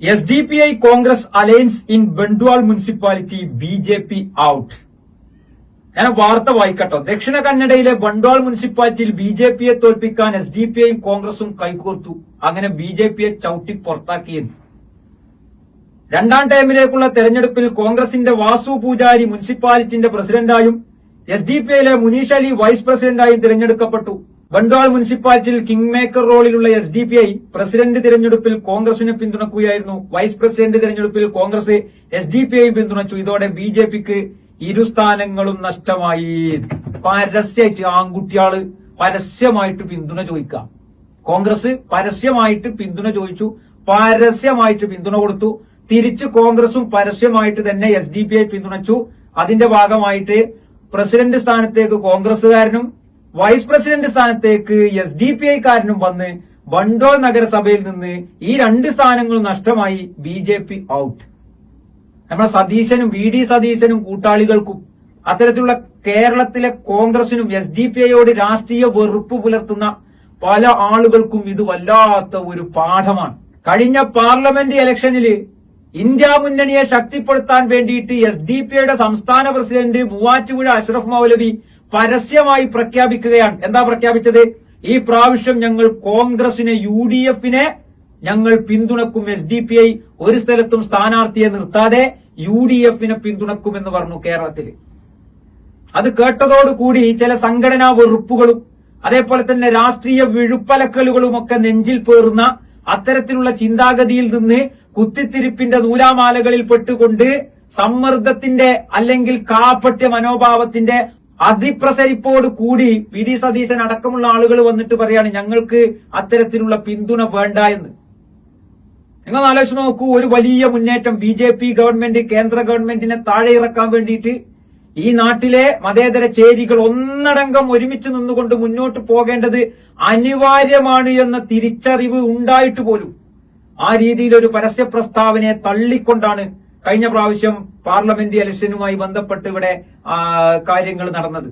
S D P I Congress alliance in Bantwal municipality B J P out ഞാൻ വാർത്ത വായിക്കട്ടോ. ദക്ഷിണ കന്നഡയിലെ ബണ്ട്വാൾ മുനിസിപ്പാലിറ്റിയിൽ B J പിയെ തോൽപ്പിക്കാൻ എസ് ഡി പി ഐയും കോൺഗ്രസും കൈകോർത്തു. അങ്ങനെ ബി ജെ പിയെ ചവിട്ടി പുറത്താക്കിയെന്ന്. രണ്ടാം ടൈമിലേക്കുള്ള തെരഞ്ഞെടുപ്പിൽ കോൺഗ്രസിന്റെ വാസു പൂജാരി മുനിസിപ്പാലിറ്റിന്റെ പ്രസിഡന്റായും എസ് ഡി പി ഐയിലെ മുനീഷ് അലി വൈസ് പ്രസിഡന്റായും തിരഞ്ഞെടുക്കപ്പെട്ടു. ബണ്ട്വാൾ മുനിസിപ്പാലിറ്റിയിൽ king maker റോളിലുള്ള S D P I president തിരഞ്ഞെടുപ്പിൽ കോൺഗ്രസിനെ പിന്തുണക്കുകയായിരുന്നു. വൈസ് പ്രസിഡന്റ് തിരഞ്ഞെടുപ്പിൽ Congress S D P I പിന്തുണച്ചു. ഇതോടെ ബി ജെ പിക്ക് ഇരു സ്ഥാനങ്ങളും നഷ്ടമായി. പരസ്യമായിട്ട് ആൺകുട്ടിയാൾ പരസ്യമായിട്ട് പിന്തുണ ചോദിക്കാം. കോൺഗ്രസ് പരസ്യമായിട്ട് പിന്തുണ ചോദിച്ചു. പരസ്യമായിട്ട് പിന്തുണ കൊടുത്തു. തിരിച്ച് കോൺഗ്രസും പരസ്യമായിട്ട് തന്നെ എസ് ഡി പി ഐ പിന്തുണച്ചു. അതിന്റെ ഭാഗമായിട്ട് പ്രസിഡന്റ് സ്ഥാനത്തേക്ക് കോൺഗ്രസുകാരനും വൈസ് പ്രസിഡന്റ് സ്ഥാനത്തേക്ക് എസ് ഡി പി ഐക്കാരനും വന്ന് ബണ്ടോൾ നഗരസഭയിൽ നിന്ന് ഈ രണ്ട് സ്ഥാനങ്ങളും നഷ്ടമായി ബി ജെ പി ഔട്ട് നമ്മുടെ സതീശനും വി ഡി സതീശനും കൂട്ടാളികൾക്കും അത്തരത്തിലുള്ള കേരളത്തിലെ കോൺഗ്രസിനും എസ് ഡി പി ഐയോട് രാഷ്ട്രീയ വെറുപ്പ് പുലർത്തുന്ന പല ആളുകൾക്കും ഇത് വല്ലാത്ത ഒരു പാഠമാണ്. കഴിഞ്ഞ പാർലമെന്റ് ഇലക്ഷനിൽ ഇന്ത്യ മുന്നണിയെ ശക്തിപ്പെടുത്താൻ വേണ്ടിയിട്ട് എസ് ഡി പി ഐയുടെ സംസ്ഥാന പ്രസിഡന്റ് മൂവാറ്റുപുഴ അഷ്റഫ് മൗലവി പരസ്യമായി പ്രഖ്യാപിക്കുകയാണ്. എന്താ പ്രഖ്യാപിച്ചത്? ഈ പ്രാവശ്യം ഞങ്ങൾ കോൺഗ്രസിനെ യു ഡി എഫിനെ ഞങ്ങൾ പിന്തുണക്കും. എസ് ഡി പി ഐ ഒരു സ്ഥലത്തും സ്ഥാനാർത്ഥിയെ നിർത്താതെ യു ഡി എഫിനെ പിന്തുണക്കുമെന്ന് പറഞ്ഞു കേരളത്തിൽ. അത് കേട്ടതോടുകൂടി ചില സംഘടനാ വെറുപ്പുകളും അതേപോലെ തന്നെ രാഷ്ട്രീയ വിഴുപ്പലക്കലുകളും ഒക്കെ നെഞ്ചിൽ പേറുന്ന അത്തരത്തിലുള്ള ചിന്താഗതിയിൽ നിന്ന് കുത്തിത്തിരിപ്പിന്റെ നൂലാമാലകളിൽ പെട്ടുകൊണ്ട് സമ്മർദ്ദത്തിന്റെ അല്ലെങ്കിൽ കാപ്പട്യ മനോഭാവത്തിന്റെ അതിപ്രസരിപ്പോട് കൂടി വി ഡി സതീശൻ അടക്കമുള്ള ആളുകൾ വന്നിട്ട് പറയാണ് ഞങ്ങൾക്ക് അത്തരത്തിലുള്ള പിന്തുണ വേണ്ട എന്ന്. നിങ്ങൾ ആലോചിച്ച് നോക്കൂ ഒരു വലിയ മുന്നേറ്റം ബി ജെ പി ഗവൺമെന്റ് കേന്ദ്ര ഗവൺമെന്റിനെ താഴെ ഇറക്കാൻ വേണ്ടിയിട്ട് ഈ നാട്ടിലെ മതേതര ചേരികൾ ഒന്നടങ്കം ഒരുമിച്ച് നിന്നുകൊണ്ട് മുന്നോട്ട് പോകേണ്ടത് അനിവാര്യമാണ് എന്ന തിരിച്ചറിവ് ഉണ്ടായിട്ട് പോലും ആ രീതിയിൽ ഒരു പരസ്യ പ്രസ്താവനയെ തള്ളിക്കൊണ്ടാണ് കഴിഞ്ഞ പ്രാവശ്യം പാർലമെന്റ് ഇലക്ഷനുമായി ബന്ധപ്പെട്ട് ഇവിടെ കാര്യങ്ങൾ നടന്നത്.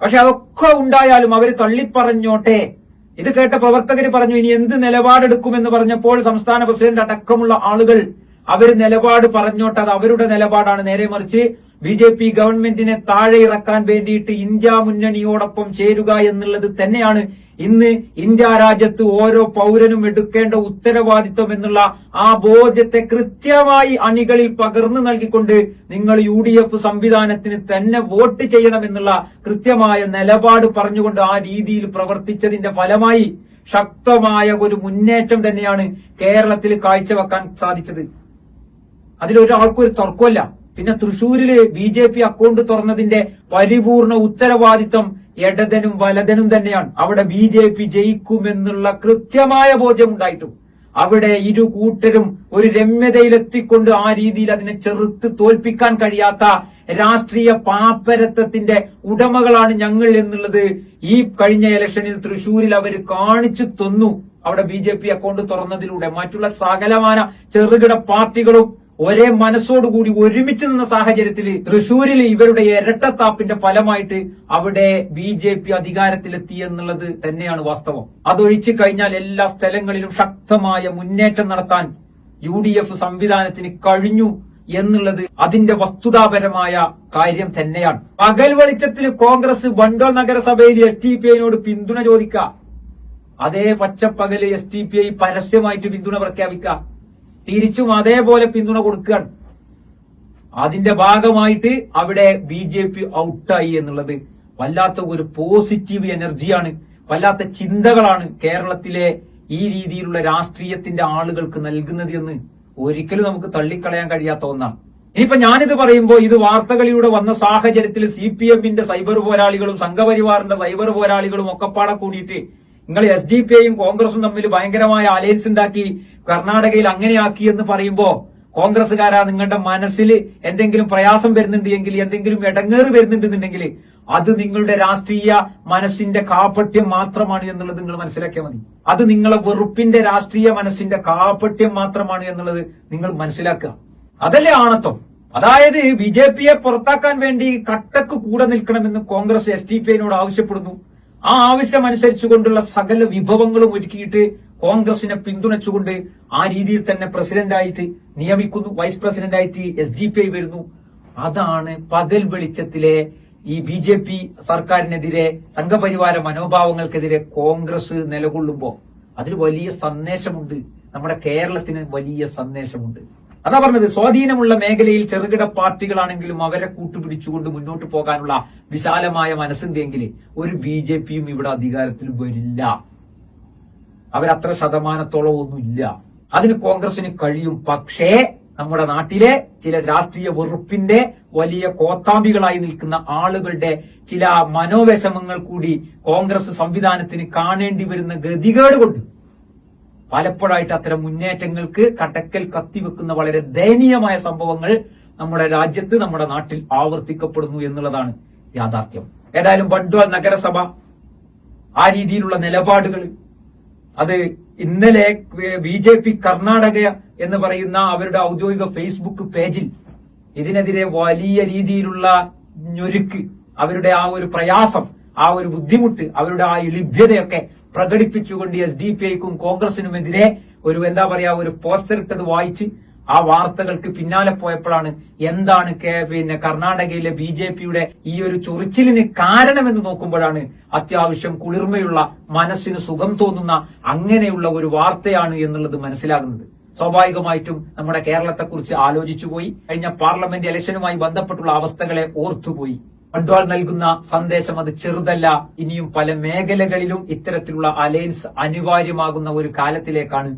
പക്ഷെ അതൊക്കെ ഉണ്ടായാലും അവർ തള്ളിപ്പറഞ്ഞോട്ടെ. ഇത് കേട്ട പ്രവർത്തകർ പറഞ്ഞു ഇനി എന്ത് നിലപാടെടുക്കുമെന്ന് പറഞ്ഞപ്പോൾ സംസ്ഥാന പ്രസിഡന്റ് അടക്കമുള്ള ആളുകൾ അവർ നിലപാട് പറഞ്ഞോട്ടെ അത് അവരുടെ നിലപാടാണ്. നേരെ മറിച്ച് ബി ജെ പി ഗവൺമെന്റിനെ താഴെ ഇറക്കാൻ വേണ്ടിയിട്ട് ഇന്ത്യ മുന്നണിയോടൊപ്പം ചേരുക എന്നുള്ളത് തന്നെയാണ് ഇന്ന് ഇന്ത്യ രാജ്യത്ത് ഓരോ പൗരനും എടുക്കേണ്ട ഉത്തരവാദിത്വം എന്നുള്ള ആ ബോധ്യത്തെ കൃത്യമായി അണികളിൽ പകർന്നു നൽകിക്കൊണ്ട് നിങ്ങൾ യു ഡി എഫ് സംവിധാനത്തിന് തന്നെ വോട്ട് ചെയ്യണമെന്നുള്ള കൃത്യമായ നിലപാട് പറഞ്ഞുകൊണ്ട് ആ രീതിയിൽ പ്രവർത്തിച്ചതിന്റെ ഫലമായി ശക്തമായ ഒരു മുന്നേറ്റം തന്നെയാണ് കേരളത്തിൽ കാഴ്ചവെക്കാൻ സാധിച്ചത്. അതിലൊരാൾക്കും ഒരു തർക്കമല്ല പിന്നെ തൃശൂരിൽ ബി ജെ പി അക്കൗണ്ട് തുറന്നതിന്റെ പരിപൂർണ ഉത്തരവാദിത്വം ഇടതനും വലതനും തന്നെയാണ്. അവിടെ ബി ജെ പി ജയിക്കുമെന്നുള്ള കൃത്യമായ ബോധ്യമുണ്ടായിട്ടും. അവിടെ ഇരു കൂട്ടരും ഒരു രമ്യതയിലെത്തിക്കൊണ്ട് ആ രീതിയിൽ അതിനെ ചെറുത്ത് തോൽപ്പിക്കാൻ കഴിയാത്ത രാഷ്ട്രീയ പാപ്പരത്വത്തിന്റെ ഉടമകളാണ് ഞങ്ങൾ എന്നുള്ളത് ഈ കഴിഞ്ഞ ഇലക്ഷനിൽ തൃശൂരിൽ അവർ കാണിച്ചു തന്നു. അവിടെ ബി അക്കൗണ്ട് തുറന്നതിലൂടെ. മറ്റുള്ള സകലമാന ചെറുകിട പാർട്ടികളും ഒരേ മനസ്സോടുകൂടി ഒരുമിച്ച് നിന്ന സാഹചര്യത്തിൽ തൃശൂരിൽ ഇവരുടെ ഇരട്ടത്താപ്പിന്റെ ഫലമായിട്ട് അവിടെ ബി ജെ പി അധികാരത്തിലെത്തി എന്നുള്ളത് തന്നെയാണ് വാസ്തവം. അതൊഴിച്ചു കഴിഞ്ഞാൽ എല്ലാ സ്ഥലങ്ങളിലും ശക്തമായ മുന്നേറ്റം നടത്താൻ യു ഡി എഫ് സംവിധാനത്തിന് കഴിഞ്ഞു എന്നുള്ളത് അതിന്റെ വസ്തുതാപരമായ കാര്യം തന്നെയാണ്. പകൽ വെളിച്ചത്തിൽ കോൺഗ്രസ് ബണ്ടോൾ നഗരസഭയിൽ എസ് ടി പി ഐനോട് പിന്തുണ ചോദിക്കുക. അതേ പച്ചപ്പകൽ എസ് ടി പി ഐ പരസ്യമായിട്ട് പിന്തുണ പ്രഖ്യാപിക്കുക. തിരിച്ചും അതേപോലെ പിന്തുണ കൊടുക്കുകയാണ്. അതിന്റെ ഭാഗമായിട്ട് അവിടെ ബി ജെ പി ഔട്ടായി എന്നുള്ളത് വല്ലാത്ത ഒരു പോസിറ്റീവ് എനർജിയാണ്. വല്ലാത്ത ചിന്തകളാണ് കേരളത്തിലെ ഈ രീതിയിലുള്ള രാഷ്ട്രീയത്തിന്റെ ആളുകൾക്ക് നൽകുന്നത് എന്ന് ഒരിക്കലും നമുക്ക് തള്ളിക്കളയാൻ കഴിയാത്ത ഒന്നാണ്. ഇനിയിപ്പോ ഞാനിത് പറയുമ്പോൾ ഇത് വാർത്തകളിലൂടെ വന്ന സാഹചര്യത്തിൽ സി പി എമ്മിന്റെ സൈബർ പോരാളികളും സംഘപരിവാറിന്റെ സൈബർ പോരാളികളും ഒക്കെപ്പാടെ കൂടിയിട്ട് നിങ്ങൾ എസ് ഡി പി ഐയും കോൺഗ്രസും തമ്മിൽ ഭയങ്കരമായ അലയൻസ് ഉണ്ടാക്കി കർണാടകയിൽ അങ്ങനെയാക്കി എന്ന് പറയുമ്പോൾ കോൺഗ്രസ്സുകാരാ നിങ്ങളുടെ മനസ്സിൽ എന്തെങ്കിലും പ്രയാസം വരുന്നുണ്ട് എങ്കിൽ എന്തെങ്കിലും ഇടങ്ങേറ് വരുന്നുണ്ടെന്നുണ്ടെങ്കിൽ അത് നിങ്ങളുടെ രാഷ്ട്രീയ മനസ്സിന്റെ കാപട്യം മാത്രമാണ് എന്നുള്ളത് നിങ്ങൾ മനസ്സിലാക്കിയാൽ മതി. അത് നിങ്ങളെ വെറുപ്പിന്റെ രാഷ്ട്രീയ മനസ്സിന്റെ കാപട്യം മാത്രമാണ് എന്നുള്ളത് നിങ്ങൾ മനസ്സിലാക്കുക. അതല്ലേ ആണത്വം? അതായത് ബി ജെ പിയെ പുറത്താക്കാൻ വേണ്ടി കട്ടക്ക് കൂടെ നിൽക്കണമെന്ന് കോൺഗ്രസ് എസ് ഡി പി ഐനോട് ആവശ്യപ്പെടുന്നു. ആ ആവശ്യം അനുസരിച്ചുകൊണ്ടുള്ള സകല വിഭവങ്ങളും ഒരുക്കിയിട്ട് കോൺഗ്രസിനെ പിന്തുണച്ചുകൊണ്ട് ആ രീതിയിൽ തന്നെ പ്രസിഡന്റായിട്ട് നിയമിക്കുന്നു വൈസ് പ്രസിഡന്റായിട്ട് എസ് ഡി പി ഐ വരുന്നു. അതാണ് പകൽ വെളിച്ചത്തിലെ ഈ ബി ജെ പി സർക്കാരിനെതിരെ സംഘപരിവാര മനോഭാവങ്ങൾക്കെതിരെ കോൺഗ്രസ് നിലകൊള്ളുമ്പോ അതിൽ വലിയ സന്ദേശമുണ്ട്. നമ്മുടെ കേരളത്തിന് വലിയ സന്ദേശമുണ്ട്. അതാ പറഞ്ഞത് സ്വാധീനമുള്ള മേഖലയിൽ ചെറുകിട പാർട്ടികളാണെങ്കിലും അവരെ കൂട്ടുപിടിച്ചുകൊണ്ട് മുന്നോട്ട് പോകാനുള്ള വിശാലമായ മനസ്സുണ്ടെങ്കിൽ ഒരു ബി ജെ പിയും ഇവിടെ അധികാരത്തിൽ വരില്ല. അവരത്ര ശതമാനത്തോളം ഒന്നുമില്ല അതിന് കോൺഗ്രസിന് കഴിയും. പക്ഷേ നമ്മുടെ നാട്ടിലെ ചില രാഷ്ട്രീയ വെറുപ്പിന്റെ വലിയ കോത്താമ്പികളായി നിൽക്കുന്ന ആളുകളുടെ ചില മനോവിഷമങ്ങൾ കൂടി കോൺഗ്രസ് സംവിധാനത്തിന് കാണേണ്ടി വരുന്ന ഗതികേട് കൊണ്ട് പലപ്പോഴായിട്ട് അത്തരം മുന്നേറ്റങ്ങൾക്ക് കടക്കൽ കത്തിവെക്കുന്ന വളരെ ദയനീയമായ സംഭവങ്ങൾ നമ്മുടെ രാജ്യത്ത് നമ്മുടെ നാട്ടിൽ ആവർത്തിക്കപ്പെടുന്നു എന്നുള്ളതാണ് യാഥാർത്ഥ്യം. ഏതായാലും ബണ്ട്വാൾ നഗരസഭ ആ രീതിയിലുള്ള നിലപാടുകൾ അത് ഇന്നലെ ബി ജെ പി കർണാടക എന്ന് പറയുന്ന അവരുടെ ഔദ്യോഗിക ഫേസ്ബുക്ക് പേജിൽ ഇതിനെതിരെ വലിയ രീതിയിലുള്ള ഞൊരുക്ക് അവരുടെ ആ ഒരു പ്രയാസം ആ ഒരു ബുദ്ധിമുട്ട് അവരുടെ ആ ലഭ്യതയൊക്കെ പ്രകടിപ്പിച്ചുകൊണ്ട് എസ് ഡി പി ഐക്കും കോൺഗ്രസിനുമെതിരെ ഒരു എന്താ പറയാ ഒരു പോസ്റ്റർ ഇട്ടത് വായിച്ച് ആ വാർത്തകൾക്ക് പിന്നാലെ പോയപ്പോഴാണ് എന്താണ് പിന്നെ കർണാടകയിലെ ബി ജെ പിയുടെ ഈ ഒരു ചൊറിച്ചിലിന് കാരണമെന്ന് നോക്കുമ്പോഴാണ് അത്യാവശ്യം കുളിർമയുള്ള മനസ്സിന് സുഖം തോന്നുന്ന അങ്ങനെയുള്ള ഒരു വാർത്തയാണ് എന്നുള്ളത് മനസ്സിലാകുന്നത്. സ്വാഭാവികമായിട്ടും നമ്മുടെ കേരളത്തെക്കുറിച്ച് ആലോചിച്ചുപോയി. കഴിഞ്ഞ പാർലമെന്റ് ഇലക്ഷനുമായി ബന്ധപ്പെട്ടുള്ള അവസ്ഥകളെ ഓർത്തുപോയി. ബണ്ട്വാൾ നൽകുന്ന സന്ദേശം അത് ചെറുതല്ല ഇനിയും പല മേഖലകളിലും ഇത്തരത്തിലുള്ള അലയൻസ് അനിവാര്യമാകുന്ന ഒരു കാലത്തിലേക്കാണ്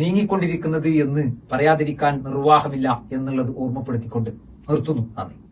നീങ്ങിക്കൊണ്ടിരിക്കുന്നത് എന്ന് പറയാതിരിക്കാൻ നിർവാഹമില്ല എന്നുള്ളത് ഓർമ്മപ്പെടുത്തിക്കൊണ്ട് നിർത്തുന്നു. നന്ദി.